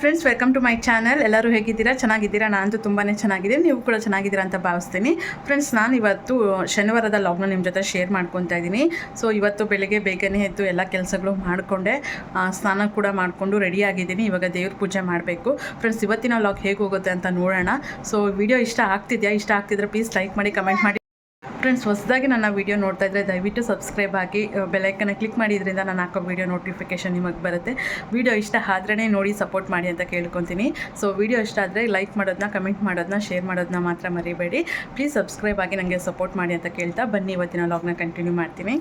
Friends welcome to my channel ಎಲ್ಲರೂ ಹೇಗಿದ್ದೀರಾ? ಚೆನ್ನಾಗಿದ್ದೀರಾ? ನಾನಂತೂ ತುಂಬಾ ಚೆನ್ನಾಗಿದ್ದೀನಿ. ನೀವು ಕೂಡ ಚೆನ್ನಾಗಿದ್ದೀರಾ ಅಂತ ಭಾವಿಸ್ತೀನಿ. ಫ್ರೆಂಡ್ಸ್ ನಾನು ಇವತ್ತು ಶನಿವಾರದ ಲಾಗ್ನ ನಿಮ್ಮ ಜೊತೆ ಶೇರ್ ಮಾಡ್ಕೊತಾ ಇದ್ದೀನಿ. ಸೊ ಇವತ್ತು ಬೆಳಗ್ಗೆ ಬೇಗನೆ ಎದ್ದು ಎಲ್ಲ ಕೆಲಸಗಳು ಮಾಡಿಕೊಂಡೆ. ಸ್ನಾನ ಕೂಡ ಮಾಡಿಕೊಂಡು ರೆಡಿ ಆಗಿದ್ದೀನಿ. ಇವಾಗ ದೇವ್ರ ಪೂಜೆ ಮಾಡಬೇಕು. ಫ್ರೆಂಡ್ಸ್ ಇವತ್ತಿನ ಲಾಗ್ ಹೇಗೆ ಹೋಗುತ್ತೆ ಅಂತ ನೋಡೋಣ. ಸೊ ವಿಡಿಯೋ ಇಷ್ಟ ಆಗ್ತಿದೆಯಾ? ಇಷ್ಟ ಆಗ್ತಿದ್ರೆ ಪ್ಲೀಸ್ ಲೈಕ್ ಮಾಡಿ ಕಮೆಂಟ್ ಮಾಡಿ. ಫ್ರೆಂಡ್ಸ್, ಹೊಸದಾಗಿ ನನ್ನ ವೀಡಿಯೋ ನೋಡ್ತಾ ಇದ್ದರೆ ದಯವಿಟ್ಟು ಸಬ್ಸ್ಕ್ರೈಬ್ ಆಗಿ ಬೆಲೈಕನ್ನ ಕ್ಲಿಕ್ ಮಾಡಿದ್ರಿಂದ ನಾನು ಹಾಕೋ ವೀಡಿಯೋ ನೋಟಿಫಿಕೇಶನ್ ನಿಮಗೆ ಬರುತ್ತೆ. ವಿಡಿಯೋ ಇಷ್ಟ ಆದ್ರೇ ನೋಡಿ ಸಪೋರ್ಟ್ ಮಾಡಿ ಅಂತ ಕೇಳ್ಕೊತೀನಿ. ಸೊ ವಿಡಿಯೋ ಇಷ್ಟ ಆದರೆ ಲೈಕ್ ಮಾಡೋದನ್ನ ಕಮೆಂಟ್ ಮಾಡೋದನ್ನ ಶೇರ್ ಮಾಡೋದನ್ನ ಮಾತ್ರ ಮರಿಬೇಡಿ. ಪ್ಲೀಸ್ ಸಬ್ಸ್ಕ್ರೈಬ್ ಆಗಿ ನನಗೆ ಸಪೋರ್ಟ್ ಮಾಡಿ ಅಂತ ಕೇಳ್ತಾ ಬನ್ನಿ. ಇವತ್ತಿನ ಲಾಗ್ನ ಕಂಟಿನ್ಯೂ ಮಾಡ್ತೀನಿ.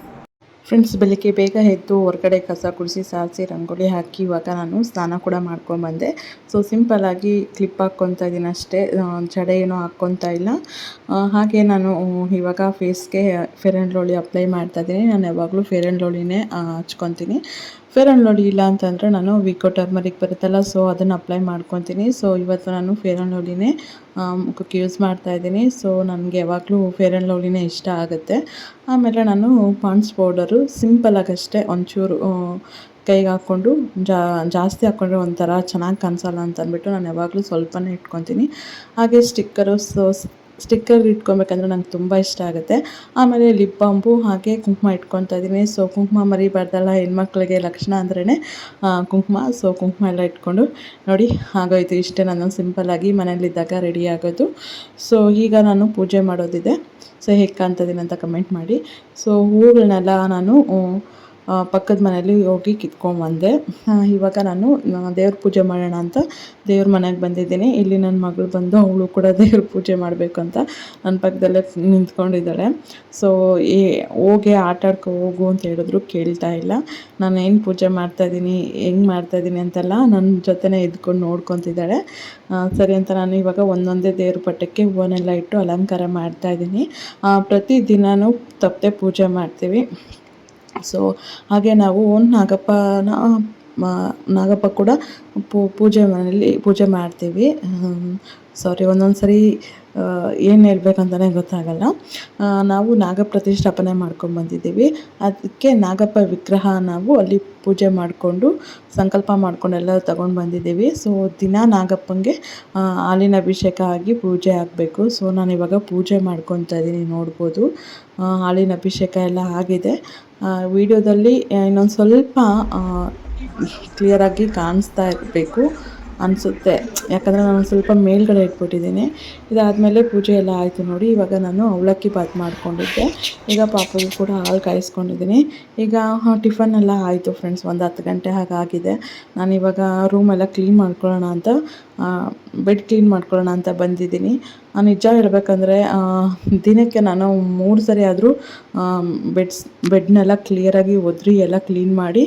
ಫ್ರೆಂಡ್ಸ್ ಬೆಳಿಗ್ಗೆ ಬೇಗ ಎದ್ದು ಹೊರಗಡೆ ಕಸ ಗುಡಿಸಿ ಸಾರಿಸಿ ರಂಗೋಲಿ ಹಾಕಿ ಇವಾಗ ನಾನು ಸ್ನಾನ ಕೂಡ ಮಾಡ್ಕೊಂಡ್ಬಂದೆ ಸೊ ಸಿಂಪಲ್ಲಾಗಿ ಕ್ಲಿಪ್ ಹಾಕ್ಕೊತಾ ಇದ್ದೀನಿ ಅಷ್ಟೇ. ಜಡೆ ಏನೂ ಹಾಕ್ಕೊತಾ ಇಲ್ಲ. ಹಾಗೆ ನಾನು ಇವಾಗ ಫೇಸ್ಗೆ ಫೇರ್ ಆ್ಯಂಡ್ ಲೋಳಿ ಅಪ್ಲೈ ಮಾಡ್ತಾ ಇದ್ದೀನಿ ನಾನು ಯಾವಾಗಲೂ ಫೇರ್ ಆ್ಯಂಡ್ ಲೋಳಿನೇ ಹಚ್ಕೊತೀನಿ. ಫೇರ್ ಆ್ಯಂಡ್ ಲವ್ಲಿ ಇಲ್ಲ ಅಂತಂದರೆ ನಾನು ವಿಕೋ ಟರ್ಮರಿಕ್ ಬರುತ್ತಲ್ಲ ಸೊ ಅದನ್ನು ಅಪ್ಲೈ ಮಾಡ್ಕೊತೀನಿ. ಸೊ ಇವತ್ತು ನಾನು ಫೇರ್ ಆ್ಯಂಡ್ ಲವ್ಲಿನೇ ಮುಖಕ್ಕೆ ಯೂಸ್ ಮಾಡ್ತಾ ಇದ್ದೀನಿ. ಸೊ ನನಗೆ ಯಾವಾಗಲೂ ಫೇರ್ ಆ್ಯಂಡ್ ಲವ್ಲಿನೇ ಇಷ್ಟ ಆಗುತ್ತೆ. ಆಮೇಲೆ ನಾನು ಪಾಂಡ್ಸ್ ಪೌಡರು ಸಿಂಪಲಾಗಷ್ಟೇ ಒಂಚೂರು ಕೈಗೆ ಹಾಕ್ಕೊಂಡು ಜಾಸ್ತಿ ಹಾಕ್ಕೊಂಡ್ರೆ ಒಂಥರ ಚೆನ್ನಾಗಿ ಕಾಣಿಸಲ್ಲ ಅಂತ ಅಂದ್ಬಿಟ್ಟು ನಾನು ಯಾವಾಗಲೂ ಸ್ವಲ್ಪನೇ ಇಟ್ಕೊತೀನಿ. ಹಾಗೆ ಸ್ಟಿಕ್ಕರು ಸೊ ಸ್ಟಿಕ್ಕರ್ ಇಟ್ಕೊಬೇಕಂದ್ರೆ ನಂಗೆ ತುಂಬ ಇಷ್ಟ ಆಗುತ್ತೆ. ಆಮೇಲೆ ಲಿಪ್ ಬಾಂಬು ಹಾಗೆ ಕುಂಕುಮ ಇಟ್ಕೊತಾ ಇದ್ದೀನಿ. ಸೊ ಕುಂಕುಮ ಮರಿಬಾರ್ದಲ್ಲ, ಹೆಣ್ಮಕ್ಳಿಗೆ ಲಕ್ಷಣ ಅಂದ್ರೇ ಕುಂಕುಮ. ಸೊ ಕುಂಕುಮ ಎಲ್ಲ ಇಟ್ಕೊಂಡು ನೋಡಿ, ಆಗೋಯ್ತು. ಇಷ್ಟೇ ನಾನು ಸಿಂಪಲ್ಲಾಗಿ ಮನೇಲಿದ್ದಾಗ ರೆಡಿ ಆಗೋದು. ಸೊ ಈಗ ನಾನು ಪೂಜೆ ಮಾಡೋದಿದೆ. ಸೊ ಹೇಗೆ ಕಾಣ್ತದೀನಿ ಅಂತ ಕಮೆಂಟ್ ಮಾಡಿ. ಸೊ ಹೂಗಳನ್ನೆಲ್ಲ ನಾನು ಪಕ್ಕದ ಮನೆಯಲ್ಲಿ ಹೋಗಿ ಕಿತ್ಕೊಂಬಂದೆ. ಬಂದೆ ಇವಾಗ ನಾನು ದೇವ್ರ ಪೂಜೆ ಮಾಡೋಣ ಅಂತ ದೇವ್ರ ಮನೆಗೆ ಬಂದಿದ್ದೀನಿ. ಇಲ್ಲಿ ನನ್ನ ಮಗಳು ಬಂದು ಅವಳು ಕೂಡ ದೇವ್ರ ಪೂಜೆ ಮಾಡಬೇಕು ಅಂತ ನನ್ನ ಪಕ್ಕದಲ್ಲೇ ನಿಂತ್ಕೊಂಡಿದ್ದಾಳೆ. ಸೊ ಏ, ಹೋಗಿ ಆಟ ಆಡ್ಕೊ ಹೋಗು ಅಂತ ಹೇಳಿದ್ರು, ಕೇಳ್ತಾ ಇಲ್ಲ. ನಾನು ಏನು ಪೂಜೆ ಮಾಡ್ತಾಯಿದ್ದೀನಿ ಹೆಂಗೆ ಮಾಡ್ತಾಯಿದ್ದೀನಿ ಅಂತೆಲ್ಲ ನನ್ನ ಜೊತೆನೇ ಇದ್ಕೊಂಡು ನೋಡ್ಕೊತಿದ್ದಾಳೆ. ಸರಿ ಅಂತ ನಾನು ಇವಾಗ ಒಂದೊಂದೇ ದೇವ್ರ ಪಟ್ಟಕ್ಕೆ ಹೂವನ್ನೆಲ್ಲ ಇಟ್ಟು ಅಲಂಕಾರ ಮಾಡ್ತಾಯಿದ್ದೀನಿ ಪ್ರತಿ ದಿನವೂ ತಪ್ಪದೆ ಪೂಜೆ ಮಾಡ್ತೀವಿ. ಸೊ ಹಾಗೆ ನಾವು ನಾಗಪ್ಪನ ನಾಗಪ್ಪ ಕೂಡ ಪೂಜೆ ಮನೆಯಲ್ಲಿ ಪೂಜೆ ಮಾಡ್ತೀವಿ. ಸಾರಿ ಒಂದೊಂದು ಸರಿ ಏನು ಹೇಳ್ಬೇಕಂತಲೇ ಗೊತ್ತಾಗಲ್ಲ. ನಾವು ನಾಗ ಪ್ರತಿಷ್ಠಾಪನೆ ಮಾಡ್ಕೊಂಬಂದಿದ್ದೀವಿ ಅದಕ್ಕೆ ನಾಗಪ್ಪ ವಿಗ್ರಹ ನಾವು ಅಲ್ಲಿ ಪೂಜೆ ಮಾಡಿಕೊಂಡು ಸಂಕಲ್ಪ ಮಾಡ್ಕೊಂಡು ಎಲ್ಲ ತಗೊಂಡು ಬಂದಿದ್ದೀವಿ. ಸೊ ದಿನ ನಾಗಪ್ಪಂಗೆ ಆ, ಹಾಲಿನ ಅಭಿಷೇಕ ಆಗಿ ಪೂಜೆ ಆಗಬೇಕು. ಸೊ ನಾನು ಇವಾಗ ಪೂಜೆ ಮಾಡ್ಕೊತಾ ಇದ್ದೀನಿ ನೋಡ್ಬೋದು. ಹಾಲಿನ ಅಭಿಷೇಕ ಎಲ್ಲ ಆಗಿದೆ. ವಿಡಿಯೋದಲ್ಲಿ ಇನ್ನೊಂದು ಸ್ವಲ್ಪ ಕ್ಲಿಯರಾಗಿ ಕಾಣಿಸ್ತಾ ಇರಬೇಕು. ಅನಿಸುತ್ತೆ. ಯಾಕಂದರೆ ನಾನು ಸ್ವಲ್ಪ ಮೇಲ್ಗಡೆ ಇಟ್ಬಿಟ್ಟಿದ್ದೀನಿ. ಇದಾದಮೇಲೆ ಪೂಜೆ ಎಲ್ಲ ಆಯಿತು ನೋಡಿ, ಇವಾಗ ನಾನು ಅವಲಕ್ಕಿ ಬಾತ್ ಮಾಡ್ಕೊಂಡಿದ್ದೆ. ಈಗ ಪಾಪಗೂ ಕೂಡ ಹಾಲು ಕಾಯಿಸ್ಕೊಂಡಿದ್ದೀನಿ. ಈಗ ಟಿಫನ್ ಎಲ್ಲ ಆಯಿತು ಫ್ರೆಂಡ್ಸ್ ಒಂದು ಹತ್ತು ಗಂಟೆ ಹಾಗಾಗಿದೆ. ನಾನು ಇವಾಗ ರೂಮೆಲ್ಲ ಕ್ಲೀನ್ ಮಾಡ್ಕೊಳ್ಳೋಣ ಅಂತ ಬೆಡ್ ಕ್ಲೀನ್ ಮಾಡ್ಕೊಳ್ಳೋಣ ಅಂತ ಬಂದಿದ್ದೀನಿ. ನಿಜ ಹೇಳ್ಬೇಕಂದ್ರೆ ದಿನಕ್ಕೆ ನಾನು ಮೂರು ಸರಿ ಆದರೂ ಬೆಡ್ಸ್, ಬೆಡ್ನೆಲ್ಲ ಕ್ಲಿಯರಾಗಿ ಒದ್ರಿ, ಎಲ್ಲ ಕ್ಲೀನ್ ಮಾಡಿ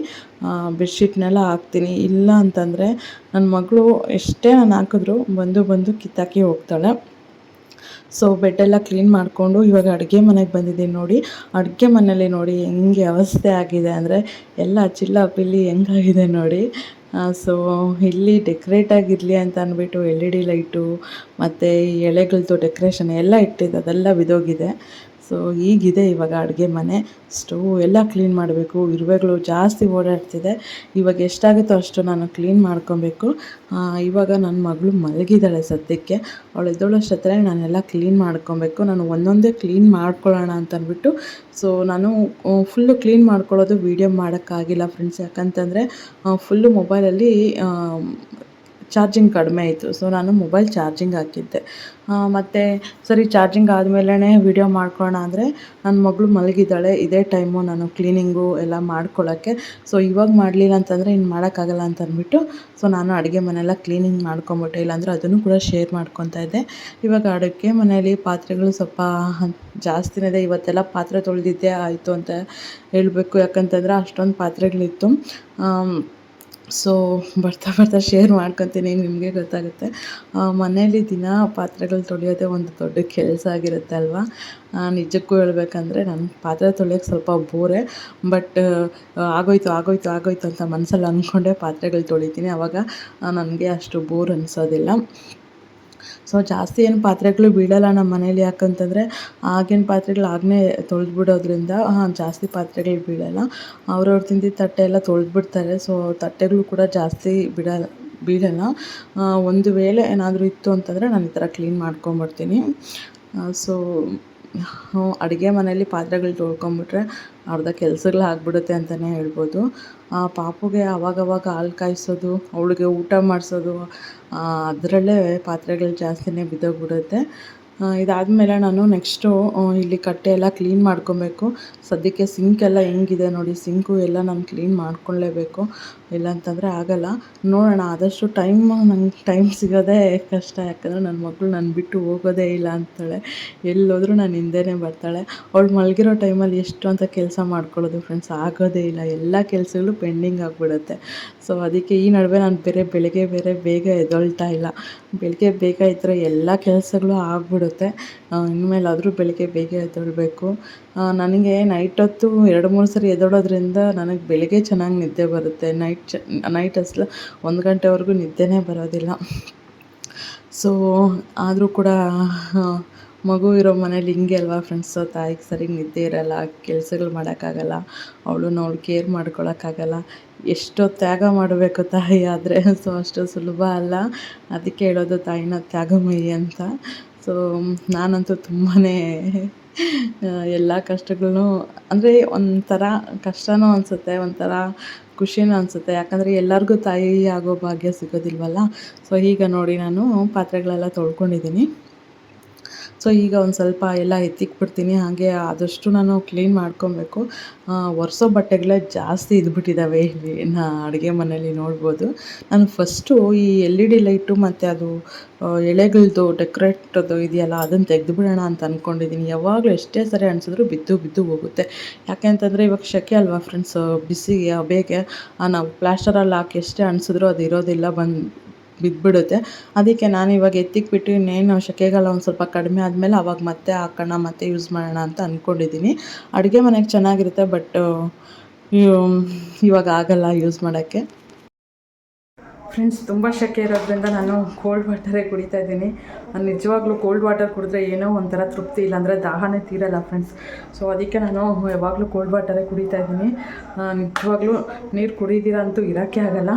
ಬೆಡ್ಶೀಟ್ನೆಲ್ಲ ಹಾಕ್ತೀನಿ. ಇಲ್ಲ ಅಂತಂದರೆ ನನ್ನ ಮಗಳು ಎಷ್ಟೇ ನಾನು ಹಾಕಿದ್ರು, ಬಂದು ಬಂದು ಕಿತ್ತಾಕಿ ಹೋಗ್ತಾಳೆ. ಸೊ ಬೆಡ್ಡೆಲ್ಲ ಕ್ಲೀನ್ ಮಾಡಿಕೊಂಡು ಇವಾಗ ಅಡುಗೆ ಮನೆಗೆ ಬಂದಿದ್ದೀನಿ ನೋಡಿ. ಅಡುಗೆ ಮನೇಲಿ ನೋಡಿ ಹೆಂಗೆ ಅವಸ್ಥೆ ಆಗಿದೆ ಅಂದರೆ ಎಲ್ಲ ಚಿಲ್ಲ ಪಿಲ್ಲಿ ಹೆಂಗಾಗಿದೆ ನೋಡಿ. ಸೊ ಇಲ್ಲಿ ಡೆಕೋರೇಟ್ ಆಗಿರಲಿ ಅಂತ ಅಂದ್ಬಿಟ್ಟು ಎಲ್ ಇ ಡಿ ಲೈಟು ಮತ್ತು ಎಲೆಗಳದ್ದು ಡೆಕೋರೇಷನ್ ಎಲ್ಲ ಇಟ್ಟಿದ್ದು ಅದೆಲ್ಲ ಬಿದೋಗಿದೆ ಸೊ ಈಗಿದೆ ಇವಾಗ ಅಡುಗೆ ಮನೆ. ಸ್ಟೋವ್ ಎಲ್ಲ ಕ್ಲೀನ್ ಮಾಡಬೇಕು. ಇರುವೆಗಳು ಜಾಸ್ತಿ ಓಡಾಡ್ತಿದೆ. ಇವಾಗ ಎಷ್ಟಾಗುತ್ತೋ ಅಷ್ಟು ನಾನು ಕ್ಲೀನ್ ಮಾಡ್ಕೊಬೇಕು. ಇವಾಗ ನನ್ನ ಮಗಳು ಮಲಗಿದ್ದಾಳೆ ಸದ್ಯಕ್ಕೆ. ಅವಳು ಹತ್ರ ನಾನೆಲ್ಲ ಕ್ಲೀನ್ ಮಾಡ್ಕೊಬೇಕು. ನಾನು ಒಂದೊಂದೇ ಕ್ಲೀನ್ ಮಾಡ್ಕೊಳ್ಳೋಣ ಅಂತ ಅಂದ್ಬಿಟ್ಟು ಸೊ ನಾನು ಫುಲ್ಲು ಕ್ಲೀನ್ ಮಾಡ್ಕೊಳ್ಳೋದು ವೀಡಿಯೋ ಮಾಡೋಕ್ಕಾಗಿಲ್ಲ ಫ್ರೆಂಡ್ಸ್ ಯಾಕಂತಂದರೆ ಫುಲ್ಲು ಮೊಬೈಲಲ್ಲಿ ಚಾರ್ಜಿಂಗ್ ಕಡಿಮೆ ಆಯಿತು ಸೊ ನಾನು ಮೊಬೈಲ್ ಚಾರ್ಜಿಂಗ್ ಹಾಕಿದ್ದೆ. ಮತ್ತು ಸರಿ ಚಾರ್ಜಿಂಗ್ ಆದಮೇಲೆ ವೀಡಿಯೋ ಮಾಡ್ಕೊಳ್ಳೋಣ ಅಂದರೆ ನನ್ನ ಮಗಳು ಮಲಗಿದ್ದಾಳೆ, ಇದೇ ಟೈಮು ನಾನು ಕ್ಲೀನಿಂಗು ಎಲ್ಲ ಮಾಡ್ಕೊಳ್ಳೋಕ್ಕೆ ಸೊ ಇವಾಗ ಮಾಡಲಿಲ್ಲ ಅಂತಂದರೆ ಇನ್ನು ಮಾಡೋಕ್ಕಾಗಲ್ಲ ಅಂತ ಅಂದ್ಬಿಟ್ಟು ಸೊ ನಾನು ಅಡುಗೆ ಮನೆಯೆಲ್ಲ ಕ್ಲೀನಿಂಗ್ ಮಾಡ್ಕೊಂಬಿಟ್ಟೆ. ಇಲ್ಲಾಂದರೆ ಅದನ್ನು ಕೂಡ ಶೇರ್ ಮಾಡ್ಕೊತಾ ಇದ್ದೆ. ಇವಾಗ ಅಡುಗೆ ಮನೆಯಲ್ಲಿ ಪಾತ್ರೆಗಳು ಸ್ವಲ್ಪ ಜಾಸ್ತಿನೇ ಇದೆ. ಇವತ್ತೆಲ್ಲ ಪಾತ್ರೆ ತೊಳೆದಿದ್ದೇ ಆಯಿತು ಅಂತ ಹೇಳಬೇಕು. ಯಾಕಂತಂದರೆ ಅಷ್ಟೊಂದು ಪಾತ್ರೆಗಳಿತ್ತು. ಸೊ ಬರ್ತಾ ಬರ್ತಾ ಶೇರ್ ಮಾಡ್ಕೊತೀನಿ, ನಿಮಗೆ ಗೊತ್ತಾಗುತ್ತೆ. ಮನೆಯಲ್ಲಿ ದಿನ ಪಾತ್ರೆಗಳು ತೊಳೆಯೋದೇ ಒಂದು ದೊಡ್ಡ ಕೆಲಸ ಆಗಿರುತ್ತೆ ಅಲ್ವಾ? ನಿಜಕ್ಕೂ ಹೇಳ್ಬೇಕಂದ್ರೆ ನನ್ನ ಪಾತ್ರೆ ತೊಳೆಯೋಕ್ಕೆ ಸ್ವಲ್ಪ ಬೋರೆ ಬಟ್ ಆಗೋಯ್ತು ಆಗೋಯ್ತು ಆಗೋಯ್ತು ಅಂತ ಮನಸ್ಸಲ್ಲಿ ಅಂದ್ಕೊಂಡೆ ಪಾತ್ರೆಗಳು ತೊಳಿತೀನಿ. ಆವಾಗ ನನಗೆ ಅಷ್ಟು ಬೋರ್ ಅನಿಸೋದಿಲ್ಲ. ಸೊ ಜಾಸ್ತಿ ಏನು ಪಾತ್ರೆಗಳು ಬೀಳಲ್ಲ ನಮ್ಮ ಮನೇಲಿ ಯಾಕಂತಂದರೆ ಆಗಿನ ಪಾತ್ರೆಗಳು ಆಗಲೇ ಹಾಂ, ಜಾಸ್ತಿ ಪಾತ್ರೆಗಳು ಬೀಳಲ್ಲ. ಅವ್ರವ್ರು ತಿಂದಿದ್ದ ತಟ್ಟೆ ಎಲ್ಲ ತೊಳೆದ್ಬಿಡ್ತಾರೆ, ಸೊ ತಟ್ಟೆಗಳು ಕೂಡ ಜಾಸ್ತಿ ಬಿಡಲ್ಲ, ಬೀಳಲ್ಲ. ಒಂದು ವೇಳೆ ಏನಾದರೂ ಇತ್ತು ಅಂತಂದರೆ ನಾನು ಈ ಥರ ಕ್ಲೀನ್ ಮಾಡ್ಕೊಂಬಿಡ್ತೀನಿ ಸೊ ಅಡುಗೆ ಮನೆಯಲ್ಲಿ ಪಾತ್ರೆಗಳು ತೊಳ್ಕೊಂಬಿಟ್ರೆ ಅರ್ಧ ಕೆಲಸಗಳು ಆಗ್ಬಿಡುತ್ತೆ ಅಂತಲೇ ಹೇಳ್ಬೋದು. ಪಾಪುಗೆ ಅವಾಗವಾಗ ಹಾಲು ಕಾಯಿಸೋದು, ಅವಳಿಗೆ ಊಟ ಮಾಡಿಸೋದು ಅದರಲ್ಲೇ ಪಾತ್ರೆಗಳು ಜಾಸ್ತಿನೇ ಬಿದ್ದೋಗ್ಬಿಡುತ್ತೆ. ಇದಾದಮೇಲೆ ನಾನು ನೆಕ್ಸ್ಟು ಇಲ್ಲಿ ಕಟ್ಟೆ ಎಲ್ಲ ಕ್ಲೀನ್ ಮಾಡ್ಕೊಬೇಕು. ಸದ್ಯಕ್ಕೆ ಸಿಂಕ್ ಎಲ್ಲ ಹೆಂಗಿದೆ ನೋಡಿ, ಸಿಂಕು ಎಲ್ಲ ನಾನು ಕ್ಲೀನ್ ಮಾಡ್ಕೊಳ್ಳೇಬೇಕು ಇಲ್ಲ ಅಂತಂದರೆ ಆಗೋಲ್ಲ. ನೋಡೋಣ, ಆದಷ್ಟು ಟೈಮ್ ನಂಗೆ ಟೈಮ್ ಸಿಗೋದೇ ಕಷ್ಟ. ಯಾಕಂದರೆ ನನ್ನ ಮಗಳು ನನ್ನ ಬಿಟ್ಟು ಹೋಗೋದೇ ಇಲ್ಲ ಅಂತಾಳೆ. ಎಲ್ಲೋದ್ರೂ ನಾನು ಹಿಂದೆನೇ ಬರ್ತಾಳೆ. ಅವಳು ಮಲಗಿರೋ ಟೈಮಲ್ಲಿ ಎಷ್ಟು ಅಂತ ಕೆಲಸ ಮಾಡ್ಕೊಳ್ಳೋದು ಫ್ರೆಂಡ್ಸ್ ಆಗೋದೇ ಇಲ್ಲ. ಎಲ್ಲ ಕೆಲಸಗಳು ಪೆಂಡಿಂಗ್ ಆಗಿಬಿಡುತ್ತೆ. ಸೊ ಅದಕ್ಕೆ ಈ ನಡುವೆ ನಾನು ಬೇರೆ ಬೆಳಗ್ಗೆ ಬೇರೆ ಬೇಗ ಎದ್ದೇಳ್ತಾ ಇಲ್ಲ. ಬೆಳಗ್ಗೆ ಬೇಗ ಇದ್ದರೆ ಎಲ್ಲ ಕೆಲಸಗಳು ಆಗಿಬಿಡುತ್ತೆ. ಇನ್ಮೇಲಾದರೂ ಬೆಳಗ್ಗೆ ಬೇಗ ಎದ್ದೇಳಬೇಕು. ನನಗೆ ನೈಟ್ ಹೊತ್ತು ಎರಡು, ಮೂರು ಸರಿ ಎದ್ದೋಡೋದ್ರಿಂದ ನನಗೆ ಬೆಳಗ್ಗೆ ಚೆನ್ನಾಗಿ ನಿದ್ದೆ ಬರುತ್ತೆ. ನೈಟ್ ಚ ನೈಟ್ ಅಸಲು ಒಂದು ಗಂಟೆವರೆಗೂ ನಿದ್ದೆನೇ ಬರೋದಿಲ್ಲ. ಸೊ ಆದರೂ ಕೂಡ ಮಗು ಇರೋ ಮನೇಲಿ ಹಿಂಗೆ ಅಲ್ವಾ ಫ್ರೆಂಡ್ಸು ತಾಯಿಗೆ ಸರಿಗೆ ನಿದ್ದೆ ಇರೋಲ್ಲ, ಕೆಲಸಗಳು ಮಾಡೋಕ್ಕಾಗಲ್ಲ, ಅವಳನ್ನ ಅವಳು ಕೇರ್ ಮಾಡ್ಕೊಳಕ್ಕಾಗಲ್ಲ, ಎಷ್ಟೋ ತ್ಯಾಗ ಮಾಡಬೇಕು ತಾಯಿ ಆದರೆ. ಸೊ ಅಷ್ಟು ಸುಲಭ ಅಲ್ಲ. ಅದಕ್ಕೆ ಹೇಳೋದು ತಾಯಿನ ತ್ಯಾಗಮಯಿ ಅಂತ. ಸೊ ನಾನಂತೂ ತುಂಬಾ ಎಲ್ಲ ಕಷ್ಟಗಳನ್ನೂ ಅಂದರೆ ಒಂಥರ ಕಷ್ಟನೂ ಅನಿಸುತ್ತೆ, ಒಂಥರ ಖುಷಿನೂ ಅನಿಸುತ್ತೆ. ಯಾಕಂದರೆ ಎಲ್ಲರಿಗೂ ತಾಯಿ ಆಗೋ ಭಾಗ್ಯ ಸಿಗೋದಿಲ್ವಲ್ಲ? ಸೊ ಈಗ ನೋಡಿ ನಾನು ಪಾತ್ರೆಗಳೆಲ್ಲ ತೊಳ್ಕೊಂಡಿದ್ದೀನಿ. ಸೊ ಈಗ ಒಂದು ಸ್ವಲ್ಪ ಎಲ್ಲ ಎತ್ತಿಕ್ಬಿಡ್ತೀನಿ. ಹಾಗೆ ಆದಷ್ಟು ನಾನು ಕ್ಲೀನ್ ಮಾಡ್ಕೊಬೇಕು. ಒರೆಸೋ ಬಟ್ಟೆಗಳೇ ಜಾಸ್ತಿ ಇದ್ಬಿಟ್ಟಿದ್ದಾವೆ ಇಲ್ಲಿ ನಾ ಅಡುಗೆ ಮನೇಲಿ ನೋಡ್ಬೋದು. ನಾನು ಫಸ್ಟು ಈ ಎಲ್ ಇ ಡಿ ಲೈಟು ಮತ್ತು ಅದು ಎಳೆಗಳದ್ದು ಡೆಕೋರೇಟದು ಇದೆಯಲ್ಲ ಅದನ್ನು ತೆಗೆದುಬಿಡೋಣ ಅಂತ ಅಂದ್ಕೊಂಡಿದ್ದೀನಿ ಯಾವಾಗಲೂ ಎಷ್ಟೇ ಸರಿ ಅನಿಸಿದ್ರು ಬಿದ್ದು ಬಿದ್ದು ಹೋಗುತ್ತೆ. ಯಾಕೆ ಅಂತಂದರೆ ಇವಾಗ ಶೆಕೆ ಅಲ್ವಾ ಫ್ರೆಂಡ್ಸ್ ಬಿಸಿಗೆ ಬೇಗೆ ನಾವು ಪ್ಲಾಸ್ಟರಲ್ಲಿ ಹಾಕಿ ಎಷ್ಟೇ ಅನಿಸಿದ್ರು ಅದು ಇರೋದಿಲ್ಲ. ಬಂದು ಬಿದ್ದುಬಿಡುತ್ತೆ ಅದಕ್ಕೆ ನಾನು ಇವಾಗ ಎತ್ತಿಕ್ಬಿಟ್ಟು ಇನ್ನೇನು ಸೆಕೆಗಾಲ ಒಂದು ಸ್ವಲ್ಪ ಕಡಿಮೆ ಆದಮೇಲೆ ಅವಾಗ ಮತ್ತೆ ಹಾಕೋಣ, ಮತ್ತೆ ಯೂಸ್ ಮಾಡೋಣ ಅಂತ ಅಂದ್ಕೊಂಡಿದ್ದೀನಿ ಅಡುಗೆ ಮನೆಗೆ ಚೆನ್ನಾಗಿರುತ್ತೆ ಬಟ್ ಇವಾಗ ಆಗಲ್ಲ ಯೂಸ್ ಮಾಡೋಕ್ಕೆ. ಫ್ರೆಂಡ್ಸ್ ತುಂಬ ಶೆಕೆ ಇರೋದ್ರಿಂದ ನಾನು ಕೋಲ್ಡ್ ವಾಟರೇ ಕುಡಿತಾ ಇದ್ದೀನಿ. ನಾನು ನಿಜವಾಗ್ಲೂ ಕೋಲ್ಡ್ ವಾಟರ್ ಕುಡಿದ್ರೆ ಏನೋ ಒಂಥರ ತೃಪ್ತಿ, ಇಲ್ಲಾಂದರೆ ದಾಹನೇ ತೀರಲ್ಲ ಫ್ರೆಂಡ್ಸ್ ಸೊ ಅದಕ್ಕೆ ನಾನು ಯಾವಾಗಲೂ ಕೋಲ್ಡ್ ವಾಟರೇ ಕುಡಿತಾ ಇದ್ದೀನಿ. ನಿಜವಾಗ್ಲೂ ನೀರು ಕುಡಿದಿರ ಅಂತೂ ಇರೋಕ್ಕೆ ಆಗಲ್ಲ.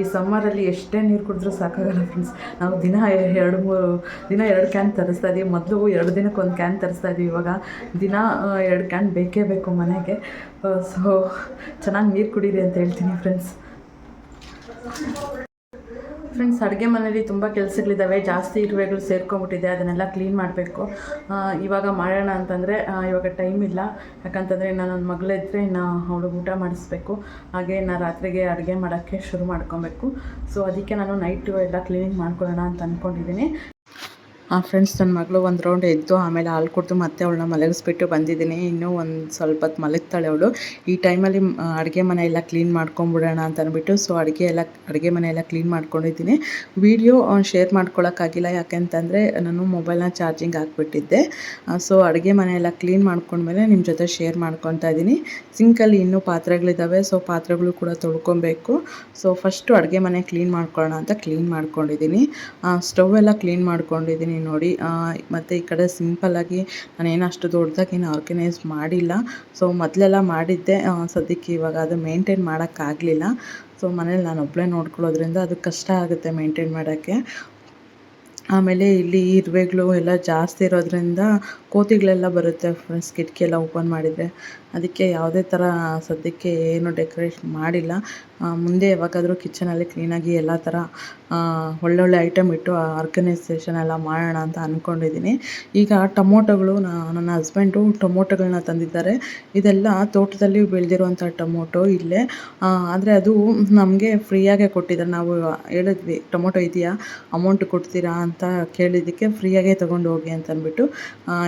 ಈ ಸಮ್ಮರಲ್ಲಿ ಎಷ್ಟೇ ನೀರು ಕುಡಿದ್ರೂ ಸಾಕಾಗಲ್ಲ ಫ್ರೆಂಡ್ಸ್ ನಾವು ದಿನ ಎರಡು ಮೂರು, ದಿನ ಎರಡು ಕ್ಯಾನ್ ತರಿಸ್ತಾ ಇದ್ದೀವಿ ಮೊದಲು ಎರಡು ದಿನಕ್ಕೆ ಒಂದು ಕ್ಯಾನ್ ತರಿಸ್ತಾ ಇದ್ದೀವಿ ಇವಾಗ ದಿನ ಎರಡು ಕ್ಯಾನ್ ಬೇಕೇ ಬೇಕು ಮನೆಗೆ. ಸೊ ಚೆನ್ನಾಗಿ ನೀರು ಕುಡೀರಿ ಅಂತ ಹೇಳ್ತೀನಿ ಫ್ರೆಂಡ್ಸ್ ಫ್ರೆಂಡ್ಸ್ ಅಡುಗೆ ಮನೇಲಿ ತುಂಬ ಕೆಲಸಗಳಿದ್ದಾವೆ ಜಾಸ್ತಿ ಇರುವೆಗಳು ಸೇರ್ಕೊಂಬಿಟ್ಟಿದೆ ಅದನ್ನೆಲ್ಲ ಕ್ಲೀನ್ ಮಾಡಬೇಕು. ಇವಾಗ ಮಾಡೋಣ ಅಂತಂದರೆ ಇವಾಗ ಟೈಮ್ ಇಲ್ಲ. ಯಾಕಂತಂದರೆ ನಾನು ನನ್ನ ಮಗಳಿದ್ರೆ ಇನ್ನು ಅವಳು ಊಟ ಮಾಡಿಸ್ಬೇಕು. ಹಾಗೆ ನಾನು ರಾತ್ರಿಗೆ ಅಡುಗೆ ಮಾಡೋಕ್ಕೆ ಶುರು ಮಾಡ್ಕೊಬೇಕು. ಸೊ ಅದಕ್ಕೆ ನಾನು ನೈಟು ಎಲ್ಲ ಕ್ಲೀನಿಂಗ್ ಮಾಡ್ಕೊಳ್ಳೋಣ ಅಂತ ಅಂದ್ಕೊಂಡಿದ್ದೀನಿ ಫ್ರೆಂಡ್ಸ್ ನನ್ನ ಮಗಳು ಒಂದು ರೌಂಡ್ ಎದ್ದು ಆಮೇಲೆ ಹಾಲು ಕುಡಿದು ಮತ್ತೆ ಅವಳನ್ನ ಮಲಗಿಸ್ಬಿಟ್ಟು ಬಂದಿದ್ದೀನಿ. ಇನ್ನೂ ಒಂದು ಸ್ವಲ್ಪ ಹೊತ್ತು ಮಲಗ್ತಾಳೆ ಅವಳು. ಈ ಟೈಮಲ್ಲಿ ಅಡುಗೆ ಮನೆ ಎಲ್ಲ ಕ್ಲೀನ್ ಮಾಡ್ಕೊಂಬಿಡೋಣ ಅಂತ ಅಂದ್ಬಿಟ್ಟು ಸೊ ಅಡುಗೆ ಎಲ್ಲ, ಅಡುಗೆ ಮನೆ ಎಲ್ಲ ಕ್ಲೀನ್ ಮಾಡ್ಕೊಂಡಿದ್ದೀನಿ. ವೀಡಿಯೋ ಶೇರ್ ಯಾಕೆ ಯಾಕೆಂತಂದರೆ ನಾನು ಮೊಬೈಲ್ನ ಚಾರ್ಜಿಂಗ್ ಹಾಕ್ಬಿಟ್ಟಿದ್ದೆ. ಸೊ ಅಡುಗೆ ಮನೆ ಎಲ್ಲ ಕ್ಲೀನ್ ಮಾಡ್ಕೊಂಡ್ಮೇಲೆ ನಿಮ್ಮ ಜೊತೆ ಶೇರ್ ಮಾಡ್ಕೊತಾ ಇದ್ದೀನಿ. ಸಿಂಕಲ್ಲಿ ಇನ್ನೂ ಪಾತ್ರೆಗಳಿದ್ದಾವೆ ಸೊ ಪಾತ್ರೆಗಳು ಕೂಡ ತೊಳ್ಕೊಬೇಕು. ಸೊ ಫಸ್ಟು ಅಡುಗೆ ಮನೆ ಕ್ಲೀನ್ ಮಾಡ್ಕೊಳ್ಳೋಣ ಅಂತ ಕ್ಲೀನ್ ಮಾಡ್ಕೊಂಡಿದ್ದೀನಿ. ಸ್ಟವ್ ಎಲ್ಲ ಕ್ಲೀನ್ ಮಾಡ್ಕೊಂಡಿದ್ದೀನಿ. ನೋಡಿ ಮತ್ತು ಈ ಕಡೆ ಸಿಂಪಲ್ಲಾಗಿ ನಾನೇನು ಅಷ್ಟು ದೊಡ್ಡದಾಗಿ ಏನು ಆರ್ಗನೈಸ್ ಮಾಡಿಲ್ಲ. ಸೊ, ಮೊದಲೆಲ್ಲ ಮಾಡಿದ್ದೆ. ಸದ್ಯಕ್ಕೆ ಇವಾಗ ಅದು ಮೇಂಟೈನ್ ಮಾಡೋಕ್ಕಾಗಲಿಲ್ಲ. ಸೊ, ಮನೇಲಿ ನಾನು ಒಬ್ಬಳೇ ನೋಡ್ಕೊಳ್ಳೋದ್ರಿಂದ ಅದು ಕಷ್ಟ ಆಗುತ್ತೆ ಮೇಂಟೈನ್ ಮಾಡೋಕ್ಕೆ. ಆಮೇಲೆ ಇಲ್ಲಿ ಇರುವೆಗಳು ಎಲ್ಲ ಜಾಸ್ತಿ ಇರೋದ್ರಿಂದ ಕೋತಿಗಳೆಲ್ಲ ಬರುತ್ತೆ. ಫ್ರೆಂಡ್ಸ್, ಕಿಟಕಿ ಎಲ್ಲ ಓಪನ್ ಮಾಡಿದರೆ. ಅದಕ್ಕೆ ಯಾವುದೇ ಥರ ಸದ್ಯಕ್ಕೆ ಏನು ಡೆಕೋರೇಷನ್ ಮಾಡಿಲ್ಲ. ಮುಂದೆ ಯಾವಾಗಾದರೂ ಕಿಚನಲ್ಲಿ ಕ್ಲೀನಾಗಿ ಎಲ್ಲ ಥರ ಒಳ್ಳೊಳ್ಳೆ ಐಟಮ್ ಇಟ್ಟು ಆರ್ಗನೈಸೇಷನ್ ಎಲ್ಲ ಮಾಡೋಣ ಅಂತ ಅಂದ್ಕೊಂಡಿದ್ದೀನಿ ಈಗ ಟೊಮೊಟೊಗಳು ನನ್ನ ಹಸ್ಬೆಂಡು ಟೊಮೊಟೊಗಳನ್ನ ತಂದಿದ್ದಾರೆ. ಇದೆಲ್ಲ ತೋಟದಲ್ಲಿ ಬೆಳೆದಿರುವಂಥ ಟೊಮೊಟೊ ಇಲ್ಲೇ. ಆದರೆ ಅದು ನಮಗೆ ಫ್ರೀಯಾಗೆ ಕೊಟ್ಟಿದ್ದಾರೆ. ನಾವು ಹೇಳಿದ್ವಿ, ಟೊಮೊಟೊ ಇದೆಯಾ? ಅಮೌಂಟ್ ಕೊಡ್ತೀರಾ ಅಂತ ಕೇಳಿದ್ದಕ್ಕೆ ಫ್ರೀಯಾಗೆ ತೊಗೊಂಡು ಹೋಗಿ ಅಂತಂದ್ಬಿಟ್ಟು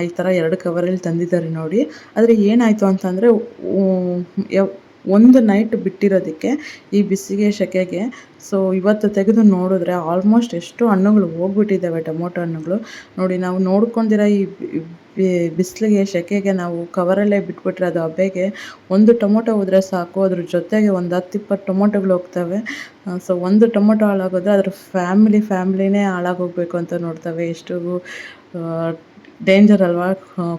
ಈ ಥರ ಎರಡು ಕವರಲ್ಲಿ ತಂದಿದ್ದಾರೆ ನೋಡಿ. ಆದರೆ ಏನಾಯಿತು ಅಂತಂದರೆ ಒಂದು ನೈಟ್ ಬಿಟ್ಟಿರೋದಕ್ಕೆ ಈ ಬಿಸಿಗೆ ಸೆಕೆಗೆ ಸೊ ಇವತ್ತು ತೆಗೆದು ನೋಡಿದ್ರೆ ಆಲ್ಮೋಸ್ಟ್ ಎಷ್ಟು ಹಣ್ಣುಗಳು ಹೋಗ್ಬಿಟ್ಟಿದ್ದಾವೆ ಟೊಮೊಟೊ ಹಣ್ಣುಗಳು. ನೋಡಿ, ನಾವು ನೋಡ್ಕೊಂಡಿರ ಈ ಬಿಸಿಲಿಗೆ ಸೆಕೆಗೆ ನಾವು ಕವರಲ್ಲೇ ಬಿಟ್ಬಿಟ್ರೆ ಅದು ಹಬ್ಬೆಗೆ ಒಂದು ಟೊಮೊಟೊ ಹೋದರೆ ಸಾಕು. ಅದ್ರ ಜೊತೆಗೆ ಒಂದು ಹತ್ತು, ಇಪ್ಪತ್ತು ಟೊಮೊಟೊಗಳು ಹೋಗ್ತವೆ. ಸೊ ಒಂದು ಟೊಮೊಟೊ ಹಾಳಾಗೋದ್ರೆ ಅದ್ರ ಫ್ಯಾಮಿಲಿ ಫ್ಯಾಮ್ಲಿನೇ ಹಾಳಾಗೋಗ್ಬೇಕು ಅಂತ ನೋಡ್ತವೆ. ಎಷ್ಟು ಡೇಂಜರ್ ಅಲ್ವಾ?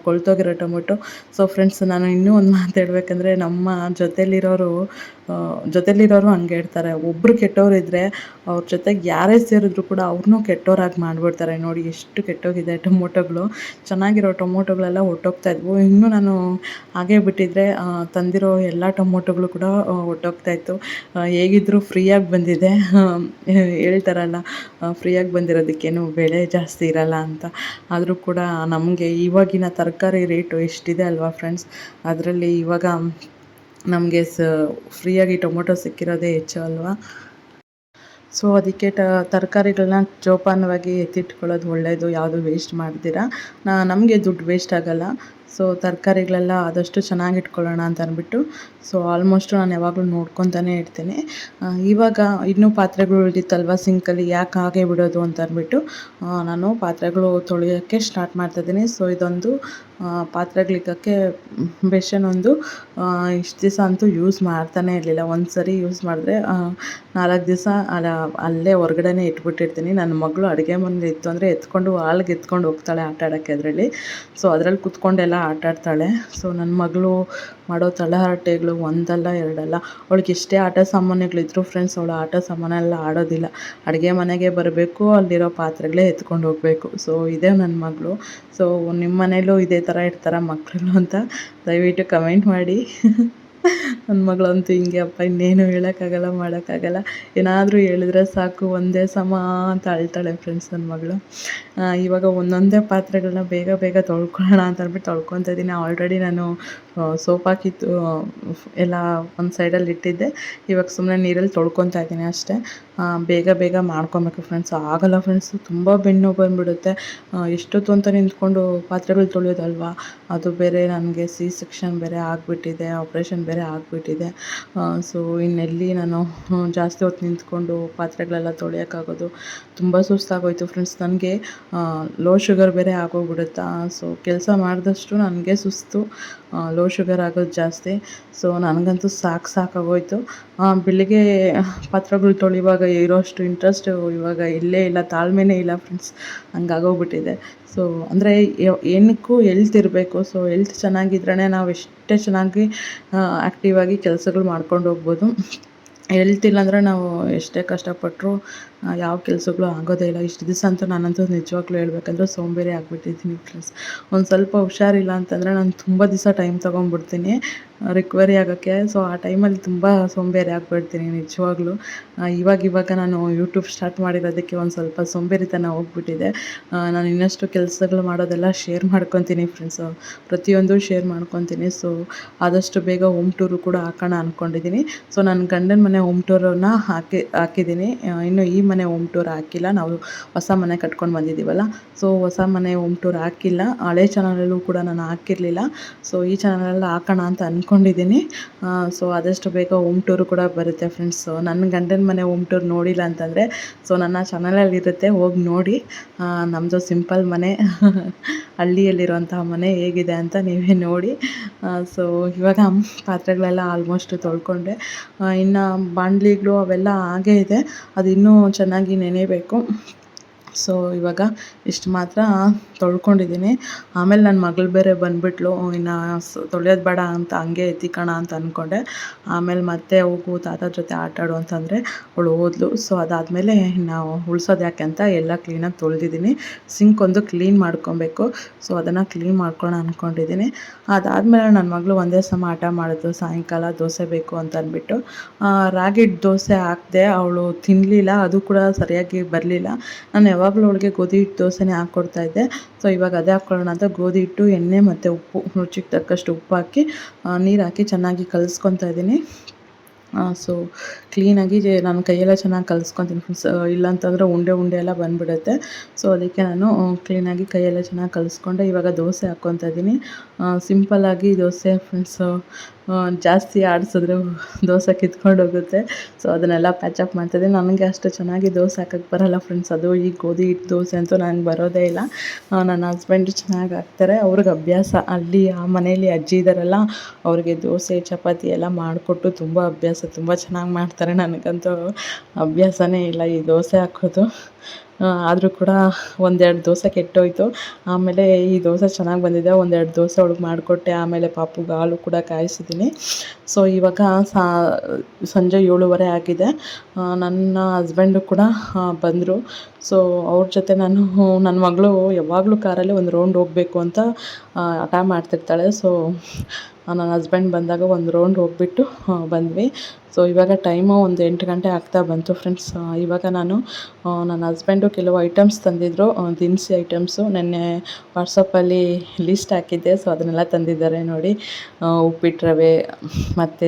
ಕೊಳ್ತೋಗಿರೋ ಟೊಮೊಟೊ. ಸೊ ಫ್ರೆಂಡ್ಸ್ ನಾನು ಇನ್ನೂ ಒಂದು ಮಾತು ಹೇಳ್ಬೇಕಂದ್ರೆ ನಮ್ಮ ಜೊತೆಲಿರೋರು ಜೊತೆಲಿರೋರು ಹಂಗೆ ಇರ್ತಾರೆ ಒಬ್ಬರು ಕೆಟ್ಟವರಿದ್ದರೆ ಅವ್ರ ಜೊತೆಗೆ ಯಾರೇ ಸೇರಿದ್ರು ಕೂಡ ಅವ್ರನ್ನೂ ಕೆಟ್ಟೋರಾಗಿ ಮಾಡಿಬಿಡ್ತಾರೆ. ನೋಡಿ, ಎಷ್ಟು ಕೆಟ್ಟೋಗಿದೆ ಟೊಮೊಟೊಗಳು. ಚೆನ್ನಾಗಿರೋ ಟೊಮೊಟೊಗಳೆಲ್ಲ ಹೊರ್ಟೋಗ್ತಾ ಇದ್ವು. ಇನ್ನೂ ನಾನು ಹಾಗೇ ಬಿಟ್ಟಿದ್ರೆ ತಂದಿರೋ ಎಲ್ಲ ಟೊಮೊಟೊಗಳು ಕೂಡ ಹೊರ್ಟೋಗ್ತಾ ಇತ್ತು. ಹೇಗಿದ್ರೂ ಫ್ರೀಯಾಗಿ ಬಂದಿದೆ. ಹೇಳ್ತಾರಲ್ಲ ಫ್ರೀಯಾಗಿ ಬಂದಿರೋದಕ್ಕೇನು ಬೆಲೆ ಜಾಸ್ತಿ ಇರಲ್ಲ ಅಂತ. ಆದರೂ ಕೂಡ ನಮಗೆ ಇವಾಗಿನ ತರಕಾರಿ ರೇಟು ಎಷ್ಟಿದೆ ಅಲ್ವಾ ಫ್ರೆಂಡ್ಸ್ ಅದರಲ್ಲಿ ಇವಾಗ ನಮಗೆ ಸ ಫ್ರೀಯಾಗಿ ಟೊಮೊಟೊ ಸಿಕ್ಕಿರೋದೇ ಹೆಚ್ಚು ಅಲ್ವಾ? ಸೊ ಅದಕ್ಕೆ ಟ ತರಕಾರಿಗಳನ್ನ ಜೋಪಾನವಾಗಿ ಎತ್ತಿಟ್ಕೊಳ್ಳೋದು ಒಳ್ಳೆಯದು ಯಾವುದು ವೇಸ್ಟ್ ಮಾಡ್ದಿರ ನಮಗೆ ದುಡ್ಡು ವೇಸ್ಟ್ ಆಗಲ್ಲ. ಸೊ ತರಕಾರಿಗಳೆಲ್ಲ ಆದಷ್ಟು ಚೆನ್ನಾಗಿ ಇಟ್ಕೊಳ್ಳೋಣ ಅಂತ ಅಂದ್ಬಿಟ್ಟು. ಸೊ ಆಲ್ಮೋಸ್ಟು ನಾನು ಯಾವಾಗಲೂ ನೋಡ್ಕೊತಾನೆ ಇರ್ತೇನೆ. ಇವಾಗ ಇನ್ನೂ ಪಾತ್ರೆಗಳು ಉಳಿದಿತ್ತಲ್ವ ಸಿಂಕಲ್ಲಿ, ಯಾಕೆ ಹಾಗೆ ಬಿಡೋದು ಅಂತ ಅಂದ್ಬಿಟ್ಟು ನಾನು ಪಾತ್ರೆಗಳು ತೊಳೆಯೋಕ್ಕೆ ಸ್ಟಾರ್ಟ್ ಮಾಡ್ತಾಯಿದ್ದೀನಿ ಸೊ ಇದೊಂದು ಪಾತ್ರೆಗಳಿಗೋಕ್ಕೆ ಬೆಷನ್ ಒಂದು ಇಷ್ಟು ದಿವಸ ಅಂತೂ ಯೂಸ್ ಮಾಡ್ತಾನೆ ಇರಲಿಲ್ಲ. ಒಂದು ಸರಿ ಯೂಸ್ ಮಾಡಿದ್ರೆ ನಾಲ್ಕು ದಿವಸ ಅಲ್ಲ, ಅಲ್ಲೇ ಹೊರಗಡೆನೇ ಇಟ್ಬಿಟ್ಟಿರ್ತೀನಿ. ನನ್ನ ಮಗಳು ಅಡುಗೆ ಮನೇಲಿ ಇತ್ತು ಅಂದರೆ ಎತ್ಕೊಂಡು, ಹಾಲ್ಗೆ ಎತ್ಕೊಂಡು ಹೋಗ್ತಾಳೆ ಆಟ ಆಡೋಕ್ಕೆ ಅದರಲ್ಲಿ. ಸೊ ಅದರಲ್ಲಿ ಕುತ್ಕೊಂಡೆಲ್ಲ ಆಟ ಆಡ್ತಾಳೆ. ಸೊ ನನ್ನ ಮಗಳು ಮಾಡೋ ತಲಹರಟೆಗಳು ಒಂದಲ್ಲ ಎರಡಲ್ಲ. ಅವಳಿಗೆ ಎಷ್ಟೇ ಆಟ ಸಾಮಾನುಗಳಿದ್ರು ಫ್ರೆಂಡ್ಸ್ ಅವಳು ಆಟ ಸಾಮಾನೆಲ್ಲ ಆಡೋದಿಲ್ಲ. ಅಡುಗೆ ಮನೆಗೆ ಬರಬೇಕು, ಅಲ್ಲಿರೋ ಪಾತ್ರೆಗಳೇ ಎತ್ಕೊಂಡು ಹೋಗಬೇಕು. ಸೊ ಇದೇ ನನ್ನ ಮಗಳು. ಸೊ ನಿಮ್ಮ ಮನೇಲೂ ಇದೇ ಥರ ಇರ್ತಾರ ಮಕ್ಕಳು ಅಂತ ದಯವಿಟ್ಟು ಕಮೆಂಟ್ ಮಾಡಿ. ನನ್ನ ಮಗಳಂತೂ ಹಿಂಗೆ, ಅಪ್ಪ, ಇನ್ನೇನು ಹೇಳೋಕ್ಕಾಗಲ್ಲ, ಮಾಡೋಕ್ಕಾಗಲ್ಲ. ಏನಾದರೂ ಹೇಳಿದ್ರೆ ಸಾಕು, ಒಂದೇ ಸಮ ಅಂತ ಅಳ್ತಾಳೆ ಫ್ರೆಂಡ್ಸ್ ನನ್ನ ಮಗಳು. ಇವಾಗ ಒಂದೊಂದೇ ಪಾತ್ರೆಗಳನ್ನ ಬೇಗ ಬೇಗ ತೊಳ್ಕೊಳ್ಳೋಣ ಅಂತ ಅಂದ್ಬಿಟ್ಟು ತೊಳ್ಕೊತಾ ಇದ್ದೀನಿ. ಆಲ್ರೆಡಿ ನಾನು ಸೋಪ್ ಹಾಕಿತ್ತು ಎಲ್ಲ ಒಂದು ಸೈಡಲ್ಲಿ ಇಟ್ಟಿದ್ದೆ. ಇವಾಗ ಸುಮ್ಮನೆ ನೀರಲ್ಲಿ ತೊಳ್ಕೊತಾ ಇದ್ದೀನಿ ಅಷ್ಟೇ. ಬೇಗ ಬೇಗ ಮಾಡ್ಕೊಬೇಕು ಫ್ರೆಂಡ್ಸ್ ಆಗಲ್ಲ ಫ್ರೆಂಡ್ಸ್ ತುಂಬ ಬೆನ್ನು ಬಂದುಬಿಡುತ್ತೆ. ಎಷ್ಟೊತ್ತು ಅಂತ ನಿಂತ್ಕೊಂಡು ಪಾತ್ರೆಗಳು ತೊಳೆಯೋದಲ್ವಾ? ಅದು ಬೇರೆ ನನಗೆ ಸಿ ಸೆಕ್ಷನ್ ಬೇರೆ ಆಗಿಬಿಟ್ಟಿದೆ. ಆಪ್ರೇಷನ್ ಬೇರೆ ಆಗಿಬಿಟ್ಟಿದೆ. ಸೊ ಇನ್ನೆಲ್ಲಿ ನಾನು ಜಾಸ್ತಿ ಹೊತ್ತು ನಿಂತ್ಕೊಂಡು ಪಾತ್ರೆಗಳೆಲ್ಲ ತೊಳೆಯೋಕ್ಕಾಗೋದು? ತುಂಬ ಸುಸ್ತಾಗೋಯ್ತು ಫ್ರೆಂಡ್ಸ್ ನನಗೆ ಲೋ ಶುಗರ್ ಬೇರೆ ಆಗೋಗ್ಬಿಡುತ್ತಾ? ಸೊ ಕೆಲಸ ಮಾಡಿದಷ್ಟು ನನಗೆ ಸುಸ್ತು. ಲೋ ಶುಗರ್ ಆಗೋದು ಜಾಸ್ತಿ. ಸೊ ನನಗಂತೂ ಸಾಕು ಸಾಕಾಗೋಯ್ತು ಬೆಳಿಗ್ಗೆ ಪಾತ್ರೆಗಳು ತೊಳೆಯುವಾಗ ಇರೋಷ್ಟು ಇಂಟ್ರೆಸ್ಟು ಇವಾಗ ಇಲ್ಲೇ ಇಲ್ಲ, ತಾಳ್ಮೆನೇ ಇಲ್ಲ ಫ್ರೆಂಡ್ಸ್ ಹಂಗಾಗೋಗ್ಬಿಟ್ಟಿದೆ. ಸೊ ಅಂದರೆ ಏನಕ್ಕೂ ಹೆಲ್ತ್ ಇರಬೇಕು. ಸೊ ಹೆಲ್ತ್ ಚೆನ್ನಾಗಿದ್ರೇ ನಾವು ಎಷ್ಟೇ ಚೆನ್ನಾಗಿ ಆ್ಯಕ್ಟಿವ್ ಆಗಿ ಕೆಲಸಗಳು ಮಾಡ್ಕೊಂಡು ಹೋಗ್ಬೋದು ಹೆಲ್ತ್ ಇಲ್ಲಾಂದರೆ ನಾವು ಎಷ್ಟೇ ಕಷ್ಟಪಟ್ಟರು ಯಾವ ಕೆಲಸಗಳು ಆಗೋದೇ ಇಲ್ಲ. ಇಷ್ಟು ದಿವಸ ಅಂತೂ ನಾನಂತೂ ನಿಜವಾಗ್ಲೂ ಹೇಳ್ಬೇಕಂದ್ರೆ ಸೋಂಬೇರಿ ಆಗಿಬಿಟ್ಟಿದ್ದೀನಿ ಫ್ರೆಂಡ್ಸ್ ಒಂದು ಸ್ವಲ್ಪ ಹುಷಾರಿಲ್ಲ ಅಂತಂದರೆ ನಾನು ತುಂಬ ದಿವಸ ಟೈಮ್ ತೊಗೊಂಡ್ಬಿಡ್ತೀನಿ. ರಿಕವರಿ ಆಗೋಕ್ಕೆ. ಸೊ ಆ ಟೈಮಲ್ಲಿ ತುಂಬ ಸೋಂಬೇರಿ ಆಗಿಬಿಡ್ತೀನಿ ನಿಜವಾಗ್ಲೂ. ಇವಾಗ ಇವಾಗ ನಾನು ಯೂಟ್ಯೂಬ್ ಸ್ಟಾರ್ಟ್ ಮಾಡಿರೋದಕ್ಕೆ ಒಂದು ಸ್ವಲ್ಪ ಸೋಂಬೇರಿತನ ಹೋಗ್ಬಿಟ್ಟಿದೆ. ನಾನು ಇನ್ನಷ್ಟು ಕೆಲಸಗಳು ಮಾಡೋದೆಲ್ಲ ಶೇರ್ ಮಾಡ್ಕೊತೀನಿ ಫ್ರೆಂಡ್ಸು ಪ್ರತಿಯೊಂದು ಶೇರ್ ಮಾಡ್ಕೊತೀನಿ. ಸೊ ಆದಷ್ಟು ಬೇಗ ಹೋಮ್ ಟೂರು ಕೂಡ ಹಾಕೋಣ ಅಂದ್ಕೊಂಡಿದ್ದೀನಿ ಸೊ ನನ್ನ ಗಂಡನ ಮನೆ ಹೋಮ್ ಟೂರನ್ನು ಹಾಕಿ ಹಾಕಿದ್ದೀನಿ ಇನ್ನು ಈ ಮನೆ ಹೋಮ್ ಟೂರ್ ಹಾಕಿಲ್ಲ. ನಾವು ಹೊಸ ಮನೆ ಕಟ್ಕೊಂಡು ಬಂದಿದ್ದೀವಲ್ಲ. ಸೊ ಹೊಸ ಮನೆ ಹೋಮ್ ಟೂರ್ ಹಾಕಿಲ್ಲ. ಹಳೆ ಚಾನಲಲ್ಲೂ ಕೂಡ ನಾನು ಹಾಕಿರಲಿಲ್ಲ. ಸೊ ಈ ಚಾನಲಲ್ಲಿ ಹಾಕೋಣ ಅಂತ ಅಂದ್ಕೊಂಡಿದ್ದೀನಿ ಸೊ ಆದಷ್ಟು ಬೇಗ ಹೋಮ್ ಟೂರು ಕೂಡ ಬರುತ್ತೆ ಫ್ರೆಂಡ್ಸ್ ನನ್ನ ಗಂಡನ ಮನೆ ಹೋಮ್ ಟೂರ್ ನೋಡಿಲ್ಲ ಅಂತಂದರೆ ಸೊ ನನ್ನ ಚಾನಲಲ್ಲಿ ಇರುತ್ತೆ, ಹೋಗಿ ನೋಡಿ. ನಮ್ಮದು ಸಿಂಪಲ್ ಮನೆ, ಹಳ್ಳಿಯಲ್ಲಿರುವಂತಹ ಮನೆ ಹೇಗಿದೆ ಅಂತ ನೀವೇ ನೋಡಿ. ಸೊ ಇವಾಗ ಪಾತ್ರೆಗಳೆಲ್ಲ ಆಲ್ಮೋಸ್ಟ್ ತೊಳ್ಕೊಂಡೆ. ಇನ್ನು ಬಾಂಡ್ಲಿಗಳು ಅವೆಲ್ಲ ಹಾಗೇ ಇದೆ. ಅದು ಇನ್ನೂ ಚೆನ್ನಾಗಿ ನೆನೆಯಬೇಕು ಸೊ ಇವಾಗ ಇಷ್ಟು ಮಾತ್ರ. ತೊಳ್ಕೊಂಡಿದ್ದೀನಿ. ಆಮೇಲೆ ನನ್ನ ಮಗಳು ಬೇರೆ ಬಂದುಬಿಟ್ಲು ಇನ್ನು ತೊಳೆಯೋದು ಬೇಡ ಅಂತ ಹಂಗೆ ಎತ್ತಿಕೋಣ ಅಂತ ಅಂದ್ಕೊಂಡೆ ಆಮೇಲೆ ಮತ್ತೆ ಹೋಗು ತಾತ ಜೊತೆ ಆಟ ಆಡು ಅಂತಂದರೆ ಅವಳು ಓದ್ಲು ಸೊ, ಅದಾದಮೇಲೆ ನಾವು ಉಳ್ಸೋದು ಯಾಕೆ ಅಂತ ಎಲ್ಲ ಕ್ಲೀನಾಗಿ ತೊಳೆದಿದ್ದೀನಿ. ಸಿಂಕ್ ಒಂದು ಕ್ಲೀನ್ ಮಾಡ್ಕೊಬೇಕು. ಸೊ, ಅದನ್ನು ಕ್ಲೀನ್ ಮಾಡ್ಕೊಳ್ಳೋಣ ಅಂದ್ಕೊಂಡಿದ್ದೀನಿ ಅದಾದಮೇಲೆ ನನ್ನ ಮಗಳು ಒಂದೇ ಸಮ ಆಟ ಮಾಡಿದ್ಲು ಸಾಯಂಕಾಲ ದೋಸೆ ಬೇಕು ಅಂತ ಅಂದ್ಬಿಟ್ಟು ರಾಗಿ ದೋಸೆ ಹಾಕಿದೆ ಅವಳು ತಿನ್ನಲಿಲ್ಲ ಅದು ಕೂಡ ಸರಿಯಾಗಿ ಬರಲಿಲ್ಲ. ನಾನು ಯಾವಾಗಲೂ ಅವಳಿಗೆ ಗೋಧಿ ಹಿಟ್ಟು ದೋಸೆನೇ ಹಾಕ್ಕೊಡ್ತಾ ಇದ್ದೆ. ಸೊ ಇವಾಗ ಅದೇ ಹಾಕ್ಕೊಳ್ಳೋಣ ಅಂತ ಗೋಧಿ ಹಿಟ್ಟು, ಎಣ್ಣೆ ಮತ್ತು ಉಪ್ಪು, ರುಚಿಗೆ ತಕ್ಕಷ್ಟು ಉಪ್ಪು ಹಾಕಿ ನೀರು ಹಾಕಿ ಚೆನ್ನಾಗಿ ಕಲಸ್ಕೊತಾ ಇದ್ದೀನಿ. ಸೊ ಕ್ಲೀನಾಗಿ ನಾನು ಕೈಯೆಲ್ಲ ಚೆನ್ನಾಗಿ ಕಲಿಸ್ಕೊತೀನಿ ಫ್ರೆಂಡ್ಸ್ ಇಲ್ಲಾಂತಂದರೆ ಉಂಡೆ ಉಂಡೆ ಎಲ್ಲ ಬಂದುಬಿಡುತ್ತೆ. ಸೊ ಅದಕ್ಕೆ ನಾನು ಕ್ಲೀನಾಗಿ ಕೈಯೆಲ್ಲ ಚೆನ್ನಾಗಿ ಕಲಿಸ್ಕೊಂಡೆ ಇವಾಗ ದೋಸೆ ಹಾಕ್ಕೊತಾ ಇದ್ದೀನಿ. ಸಿಂಪಲ್ಲಾಗಿ ದೋಸೆ ಫ್ರೆಂಡ್ಸು ಜಾಸ್ತಿ ಆಡಿಸಿದ್ರೆ ದೋಸೆ ಕಿತ್ಕೊಂಡು ಹೋಗುತ್ತೆ. ಸೊ ಅದನ್ನೆಲ್ಲ ಪ್ಯಾಚಪ್ ಮಾಡ್ತಾಯಿದ್ದೀನಿ ನನಗೆ ಅಷ್ಟು ಚೆನ್ನಾಗಿ ದೋಸೆ ಹಾಕಕ್ಕೆ ಬರೋಲ್ಲ ಫ್ರೆಂಡ್ಸ್ ಅದು ಈ ಗೋಧಿ ಹಿಟ್ಟು ದೋಸೆ ಅಂತೂ ನನಗೆ ಬರೋದೇ ಇಲ್ಲ. ನನ್ನ ಹಸ್ಬೆಂಡ್ ಚೆನ್ನಾಗಿ ಹಾಕ್ತಾರೆ. ಅವ್ರಿಗೆ ಅಭ್ಯಾಸ ಅಲ್ಲಿ, ಆ ಮನೆಯಲ್ಲಿ ಅಜ್ಜಿ ಇದ್ದಾರಲ್ಲ, ಅವ್ರಿಗೆ ದೋಸೆ, ಚಪಾತಿ ಎಲ್ಲ ಮಾಡಿಕೊಟ್ಟು ತುಂಬ ಅಭ್ಯಾಸ ತುಂಬ ಚೆನ್ನಾಗಿ ಮಾಡ್ತಾರೆ. ನನಗಂತೂ ಅಭ್ಯಾಸನೇ ಇಲ್ಲ ಈ ದೋಸೆ ಹಾಕೋದು. ಆದರೂ ಕೂಡ ಒಂದೆರಡು ದೋಸೆ ಕೆಟ್ಟೋಯ್ತು. ಆಮೇಲೆ ಈ ದೋಸೆ ಚೆನ್ನಾಗಿ ಬಂದಿದೆ. ಒಂದೆರಡು ದೋಸೆ ಒಳಗೆ ಮಾಡಿಕೊಟ್ಟೆ. ಆಮೇಲೆ ಪಾಪುಗೆ ಹಾಲು ಕೂಡ ಕಾಯಿಸಿದ್ದೀನಿ ಸೊ, ಇವಾಗ ಸಂಜೆ ಏಳುವರೆ ಆಗಿದೆ. ನನ್ನ ಹಸ್ಬೆಂಡು ಕೂಡ ಬಂದರು. ಸೊ, ಅವ್ರ ಜೊತೆ ನಾನು ನನ್ನ ಮಗಳು ಯಾವಾಗಲೂ ಕಾರಲ್ಲಿ ಒಂದು ರೌಂಡ್ ಹೋಗಬೇಕು ಅಂತ ಹಠ ಮಾಡ್ತಿರ್ತಾಳೆ. ಸೊ ನನ್ನ ಹಸ್ಬೆಂಡ್ ಬಂದಾಗ ಒಂದು ರೌಂಡ್ ಹೋಗ್ಬಿಟ್ಟು ಬಂದ್ವಿ. ಸೊ ಇವಾಗ ಟೈಮು ಒಂದು ಎಂಟು ಗಂಟೆ ಆಗ್ತಾ ಬಂತು ಫ್ರೆಂಡ್ಸ್ ಇವಾಗ ನಾನು ನನ್ನ ಹಸ್ಬೆಂಡು ಕೆಲವು ಐಟಮ್ಸ್ ತಂದಿದ್ದರು ದಿನಸಿ ಐಟಮ್ಸು ನೆನ್ನೆ ವಾಟ್ಸಪ್ಪಲ್ಲಿ ಲಿಸ್ಟ್ ಹಾಕಿದ್ದೆ. ಸೊ ಅದನ್ನೆಲ್ಲ ತಂದಿದ್ದಾರೆ ನೋಡಿ. ಉಪ್ಪಿಟ್ಟು ರವೆ, ಮತ್ತು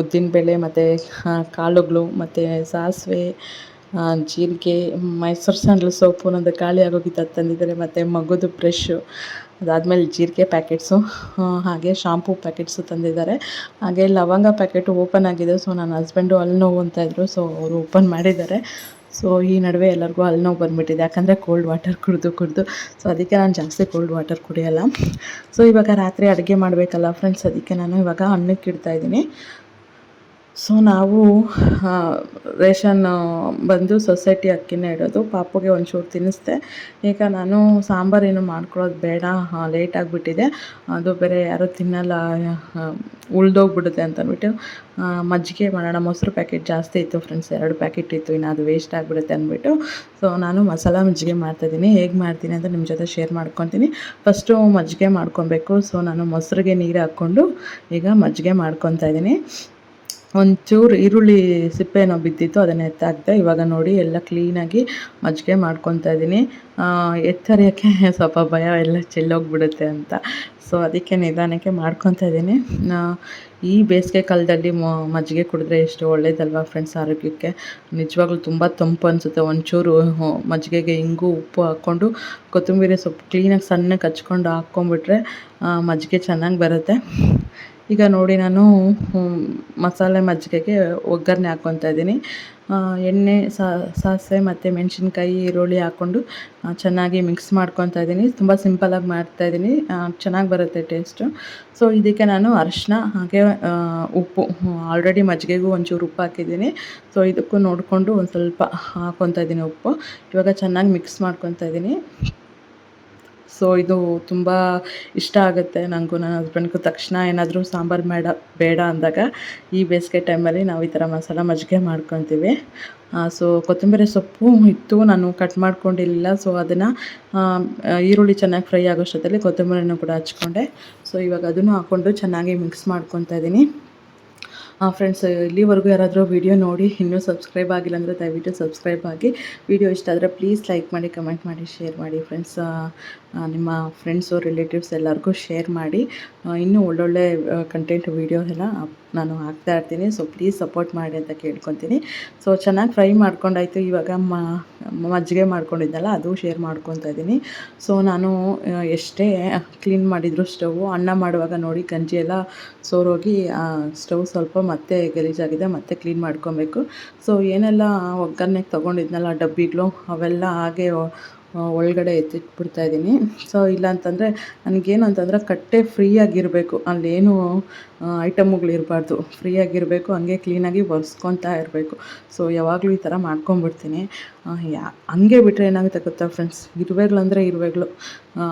ಉದ್ದಿನ ಬೇಳೆ, ಮತ್ತು ಕಾಳುಗಳು, ಮತ್ತು ಸಾಸಿವೆ ಜೀರಿಗೆ, ಮೈಸೂರು ಸ್ಯಾಂಡಲ್ ಸೋಪು ನಂದು ಖಾಲಿ ಆಗೋಗಿತ್ತು, ಅದು ತಂದಿದ್ದಾರೆ. ಮತ್ತು ಮಗುದು ಬ್ರಷ್ಷು ಅದಾದಮೇಲೆ ಜೀರಿಗೆ ಪ್ಯಾಕೆಟ್ಸು ಹಾಗೆ ಶಾಂಪೂ ಪ್ಯಾಕೆಟ್ಸು ತಂದಿದ್ದಾರೆ. ಹಾಗೆ ಲವಂಗ ಪ್ಯಾಕೆಟು ಓಪನ್ ಆಗಿದೆ. ಸೊ, ನನ್ನ ಹಸ್ಬೆಂಡು ಅಲ್ಲಿ ನೋವು ಅಂತ ಇದ್ದರು ಸೊ, ಅವರು ಓಪನ್ ಮಾಡಿದ್ದಾರೆ. ಸೊ, ಈ ನಡುವೆ ಎಲ್ಲರಿಗೂ ಅಲ್ಲಿ ನೋವು ಬಂದುಬಿಟ್ಟಿದೆ. ಯಾಕಂದರೆ ಕೋಲ್ಡ್ ವಾಟರ್ ಕುಡಿದು ಕುಡಿದು. ಸೊ, ಅದಕ್ಕೆ ನಾನು ಜಾಸ್ತಿ ಕೋಲ್ಡ್ ವಾಟರ್ ಕುಡಿಯೋಲ್ಲ. ಸೊ, ಇವಾಗ ರಾತ್ರಿ ಅಡುಗೆ ಮಾಡಬೇಕಲ್ಲ ಫ್ರೆಂಡ್ಸ್ ಅದಕ್ಕೆ ನಾನು ಇವಾಗ ಹಣ್ಣಕ್ಕೆ ಇಡ್ತಾಯಿದ್ದೀನಿ ಸೊ ನಾವು ರೇಷನ್ ಬಂದು ಸೊಸೈಟಿ ಅಕ್ಕಿನೇ ಇಡೋದು. ಪಾಪುಗೆ ಒಂಚೂರು ತಿನ್ನಿಸ್ದೆ. ಈಗ ನಾನು ಸಾಂಬಾರೇನು ಮಾಡ್ಕೊಳ್ಳೋದು ಬೇಡ. ಲೇಟ್ ಆಗಿಬಿಟ್ಟಿದೆ. ಅದು ಬೇರೆ ಯಾರೂ ತಿನ್ನಲ್ಲ ಉಳ್ದೋಗ್ಬಿಡುತ್ತೆ ಅಂತ ಅಂದ್ಬಿಟ್ಟು ಮಜ್ಜಿಗೆ ಮಾಡೋಣ. ಮೊಸರು ಪ್ಯಾಕೆಟ್ ಜಾಸ್ತಿ ಇತ್ತು ಫ್ರೆಂಡ್ಸ್ ಎರಡು ಪ್ಯಾಕೆಟ್ ಇತ್ತು. ಇನ್ನು ಅದು ವೇಸ್ಟ್ ಆಗಿಬಿಡುತ್ತೆ ಅಂದ್ಬಿಟ್ಟು. ಸೊ ನಾನು ಮಸಾಲ ಮಜ್ಜಿಗೆ ಮಾಡ್ತಾಯಿದ್ದೀನಿ. ಹೇಗೆ ಮಾಡ್ತೀನಿ ಅಂತ ನಿಮ್ಮ ಜೊತೆ ಶೇರ್ ಮಾಡ್ಕೊತೀನಿ. ಫಸ್ಟು ಮಜ್ಜಿಗೆ ಮಾಡ್ಕೊಬೇಕು. ಸೊ ನಾನು ಮೊಸರಿಗೆ ನೀರು ಹಾಕ್ಕೊಂಡು ಈಗ ಮಜ್ಜಿಗೆ ಮಾಡ್ಕೊತಾ ಇದ್ದೀನಿ. ಒಂಚೂರು ಈರುಳ್ಳಿ ಸಿಪ್ಪೆ ಏನೋ ಬಿದ್ದಿತ್ತು, ಅದನ್ನು ಎತ್ತಾಕ್ದೆ. ಇವಾಗ ನೋಡಿ, ಎಲ್ಲ ಕ್ಲೀನಾಗಿ ಮಜ್ಜಿಗೆ ಮಾಡ್ಕೊತಾ ಇದ್ದೀನಿ. ಎತ್ತರಿಯೋಕ್ಕೆ ಸ್ವಲ್ಪ ಭಯ, ಎಲ್ಲ ಚೆಲ್ಲೋಗ್ಬಿಡುತ್ತೆ ಅಂತ. ಸೊ ಅದಕ್ಕೆ ನಿಧಾನಕ್ಕೆ ಮಾಡ್ಕೊತಾ ಇದ್ದೀನಿ. ಈ ಬೇಸಿಗೆ ಕಾಲದಲ್ಲಿ ಮಜ್ಜಿಗೆ ಕುಡಿದ್ರೆ ಎಷ್ಟು ಒಳ್ಳೇದಲ್ವಾ ಫ್ರೆಂಡ್ಸ್ ಆರೋಗ್ಯಕ್ಕೆ? ನಿಜವಾಗ್ಲೂ ತುಂಬ ತಂಪು ಅನಿಸುತ್ತೆ. ಒಂಚೂರು ಮಜ್ಜಿಗೆಗೆ ಇಂಗು, ಉಪ್ಪು ಹಾಕ್ಕೊಂಡು, ಕೊತ್ತಂಬರಿ ಸೊಪ್ಪು ಕ್ಲೀನಾಗಿ ಸಣ್ಣಗೆ ಹಚ್ಕೊಂಡು ಹಾಕ್ಕೊಂಬಿಟ್ರೆ ಮಜ್ಜಿಗೆ ಚೆನ್ನಾಗಿ ಬರುತ್ತೆ. ಈಗ ನೋಡಿ ನಾನು ಮಸಾಲೆ ಮಜ್ಜಿಗೆಗೆ ಒಗ್ಗರಣೆ ಹಾಕ್ಕೊತಾ ಇದ್ದೀನಿ. ಎಣ್ಣೆ ಸಾಸಿವೆ ಮತ್ತು ಮೆಣಸಿನ್ಕಾಯಿ, ಈರುಳ್ಳಿ ಹಾಕ್ಕೊಂಡು ಚೆನ್ನಾಗಿ ಮಿಕ್ಸ್ ಮಾಡ್ಕೊತಾ ಇದ್ದೀನಿ. ತುಂಬ ಸಿಂಪಲಾಗಿ ಮಾಡ್ತಾಯಿದ್ದೀನಿ ಚೆನ್ನಾಗಿ ಬರುತ್ತೆ ಟೇಸ್ಟು. ಸೊ, ಇದಕ್ಕೆ ನಾನು ಅರಿಶಿನ ಹಾಗೆ ಉಪ್ಪು ಆಲ್ರೆಡಿ ಮಜ್ಜಿಗೆಗೂ ಒಂಚೂರು ಉಪ್ಪು ಹಾಕಿದ್ದೀನಿ. ಸೊ, ಇದಕ್ಕೂ ನೋಡಿಕೊಂಡು ಒಂದು ಸ್ವಲ್ಪ ಹಾಕ್ಕೊತಾ ಇದ್ದೀನಿ ಉಪ್ಪು. ಇವಾಗ ಚೆನ್ನಾಗಿ ಮಿಕ್ಸ್ ಮಾಡ್ಕೊತಾ ಇದ್ದೀನಿ. ಸೊ ಇದು ತುಂಬ ಇಷ್ಟ ಆಗುತ್ತೆ ನನಗೂ ನನ್ನ ಹಸ್ಬೆಂಡ್ಗೂ ತಕ್ಷಣ ಏನಾದರೂ ಸಾಂಬಾರು ಮೇಡ, ಬೇಡ ಅಂದಾಗ ಈ ಬೇಸಿಗೆ ಟೈಮಲ್ಲಿ ನಾವು ಈ ಥರ ಮಸಾಲ ಮಜ್ಜಿಗೆ ಮಾಡ್ಕೊತೀವಿ. ಸೊ ಕೊತ್ತಂಬರಿ ಸೊಪ್ಪು ಇತ್ತು ನಾನು ಕಟ್ ಮಾಡ್ಕೊಂಡಿರಲಿಲ್ಲ. ಸೊ ಅದನ್ನು ಈರುಳ್ಳಿ ಚೆನ್ನಾಗಿ ಫ್ರೈ ಆಗೋಷ್ಟೊತ್ತಲ್ಲಿ ಕೊತ್ತಂಬರಿನೂ ಕೂಡ ಹಚ್ಕೊಂಡೆ. ಸೊ ಇವಾಗ ಅದನ್ನು ಹಾಕ್ಕೊಂಡು ಚೆನ್ನಾಗಿ ಮಿಕ್ಸ್ ಮಾಡ್ಕೊತಾ ಇದ್ದೀನಿ. ಫ್ರೆಂಡ್ಸ್ ಇಲ್ಲಿವರೆಗೂ ಯಾರಾದರೂ ವಿಡಿಯೋ ನೋಡಿ, ಇನ್ನೂ ಸಬ್ಸ್ಕ್ರೈಬ್ ಆಗಿಲ್ಲ ಅಂದರೆ ದಯವಿಟ್ಟು ಸಬ್ಸ್ಕ್ರೈಬ್ ಆಗಿ. ವಿಡಿಯೋ ಇಷ್ಟ ಆದರೆ ಪ್ಲೀಸ್ ಲೈಕ್ ಮಾಡಿ ಕಮೆಂಟ್ ಮಾಡಿ ಶೇರ್ ಮಾಡಿ ಫ್ರೆಂಡ್ಸ್ ನಿಮ್ಮ ಫ್ರೆಂಡ್ಸು ರಿಲೇಟಿವ್ಸ್ ಎಲ್ಲರಿಗೂ ಶೇರ್ ಮಾಡಿ ಇನ್ನೂ ಒಳ್ಳೊಳ್ಳೆ ಕಂಟೆಂಟ್ ವೀಡಿಯೋ ಎಲ್ಲ ನಾನು ಹಾಕ್ತಾ ಇರ್ತೀನಿ. ಸೊ ಪ್ಲೀಸ್ ಸಪೋರ್ಟ್ ಮಾಡಿ ಅಂತ ಕೇಳ್ಕೊತೀನಿ. ಸೊ ಚೆನ್ನಾಗಿ ಫ್ರೈ ಮಾಡ್ಕೊಂಡಾಯಿತು. ಇವಾಗ ಮಜ್ಜಿಗೆ ಮಾಡ್ಕೊಂಡಿದ್ದಲ್ಲ, ಅದು ಶೇರ್ ಮಾಡ್ಕೊತಾ ಇದ್ದೀನಿ. ಸೊ ನಾನು ಎಷ್ಟೇ ಕ್ಲೀನ್ ಮಾಡಿದ್ರು ಸ್ಟವ್ ಅನ್ನ ಮಾಡುವಾಗ ನೋಡಿ ಗಂಜಿ ಎಲ್ಲ ಸೋರೋಗಿ ಸ್ಟವ್ ಸ್ವಲ್ಪ ಮತ್ತೆ ಗಲೀಜಾಗಿದೆ ಮತ್ತೆ ಕ್ಲೀನ್ ಮಾಡ್ಕೊಬೇಕು. ಸೊ ಏನೆಲ್ಲ ಒಗ್ಗರಣೆಗೆ ತೊಗೊಂಡಿದ್ನಲ್ಲ, ಡಬ್ಬಿಗಳು, ಅವೆಲ್ಲ ಹಾಗೆ ಒಳಗಡೆ ಎತ್ತಿಟ್ಬಿಡ್ತಾ ಇದ್ದೀನಿ. ಸೊ ಇಲ್ಲ ಅಂತಂದರೆ ನನಗೇನು ಅಂತಂದರೆ ಕಟ್ಟೆ ಫ್ರೀಯಾಗಿರಬೇಕು ಅಲ್ಲೇನು ಐಟಮ್ಗಳಿರಬಾರ್ದು ಫ್ರೀಯಾಗಿರಬೇಕು ಹಂಗೆ ಕ್ಲೀನಾಗಿ ಒರೆಸ್ಕೊತಾ ಇರಬೇಕು. ಸೊ ಯಾವಾಗಲೂ ಈ ಥರ ಮಾಡ್ಕೊಂಬಿಡ್ತೀನಿ ಯಾ, ಹಂಗೆ ಬಿಟ್ಟರೆ ಏನಾಗುತ್ತೆ ಗೊತ್ತಾ ಫ್ರೆಂಡ್ಸ್ ಇರುವೆಗಳಂದರೆ ಇರುವೆಗಳು.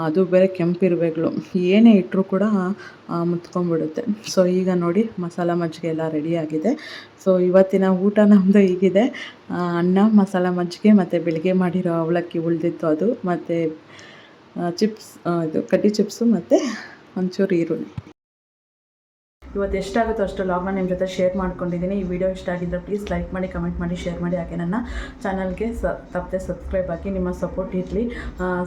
ಅದು ಬೇರೆ ಕೆಂಪು ಇರುವೆಗಳು. ಏನೇ ಇಟ್ಟರೂ ಕೂಡ ಮುತ್ಕೊಂಡ್ಬಿಡುತ್ತೆ. ಸೊ ಈಗ ನೋಡಿ, ಮಸಾಲ ಮಜ್ಜಿಗೆ ಎಲ್ಲ ರೆಡಿಯಾಗಿದೆ ಸೊ ಇವತ್ತಿನ ಊಟ ನಮ್ಮದು ಹೀಗಿದೆ. ಅನ್ನ, ಮಸಾಲ ಮಜ್ಜಿಗೆ ಮತ್ತು ಬೆಳಿಗ್ಗೆ ಮಾಡಿರೋ ಅವಲಕ್ಕಿ ಉಳಿದಿತ್ತು ಅದು. ಮತ್ತು ಚಿಪ್ಸ್ ಇದು ಕಡ್ಡಿ ಚಿಪ್ಸು ಮತ್ತು, ಒಂಚೂರು ಈರುಳ್ಳಿ. ಇವತ್ತು ಎಷ್ಟಾಗುತ್ತೋ ಅಷ್ಟು ಲಾಗ್ನ ನಿಮ್ಮ ಜೊತೆ ಶೇರ್ ಮಾಡ್ಕೊಂಡಿದ್ದೀನಿ. ಈ ವಿಡಿಯೋ ಇಷ್ಟ ಆಗಿದ್ದರೆ ಪ್ಲೀಸ್ ಲೈಕ್ ಮಾಡಿ ಕಮೆಂಟ್ ಮಾಡಿ ಶೇರ್ ಮಾಡಿ. ಹಾಗೆ ನನ್ನ ಚಾನಲ್ಗೆ ಸ, ತಪ್ಪದೆ ಸಬ್ಸ್ಕ್ರೈಬ್ ಆಗಿ ನಿಮ್ಮ ಸಪೋರ್ಟ್ ಇರಲಿ.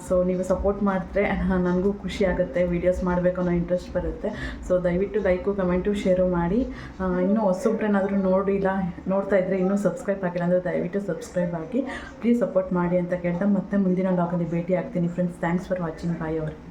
ಸೊ ನೀವು ಸಪೋರ್ಟ್ ಮಾಡಿದ್ರೆ ನನಗೂ ಖುಷಿ ಆಗುತ್ತೆ ವೀಡಿಯೋಸ್ ಮಾಡಬೇಕು ಅನ್ನೋ ಇಂಟ್ರೆಸ್ಟ್ ಬರುತ್ತೆ. ಸೊ ದಯವಿಟ್ಟು ಲೈಕು ಕಮೆಂಟು ಶೇರು ಮಾಡಿ. ಇನ್ನೂ ಹೊಸೊಬ್ರೇನಾದರೂ ನೋಡಿಲ್ಲ ನೋಡ್ತಾ ಇದ್ದರೆ ಇನ್ನೂ ಸಬ್ಸ್ಕ್ರೈಬ್ ಆಗಿಲ್ಲ ಅಂದರೆ ದಯವಿಟ್ಟು ಸಬ್ಸ್ಕ್ರೈಬ್ ಆಗಿ ಪ್ಲೀಸ್ ಸಪೋರ್ಟ್ ಮಾಡಿ ಅಂತ ಕೇಳ್ತಾ ಮತ್ತೆ ಮುಂದಿನ ಲಾಗಲ್ಲಿ ಭೇಟಿ ಆಗ್ತೀನಿ friends thanks for watching bye ಅವ್ರಿಗೆ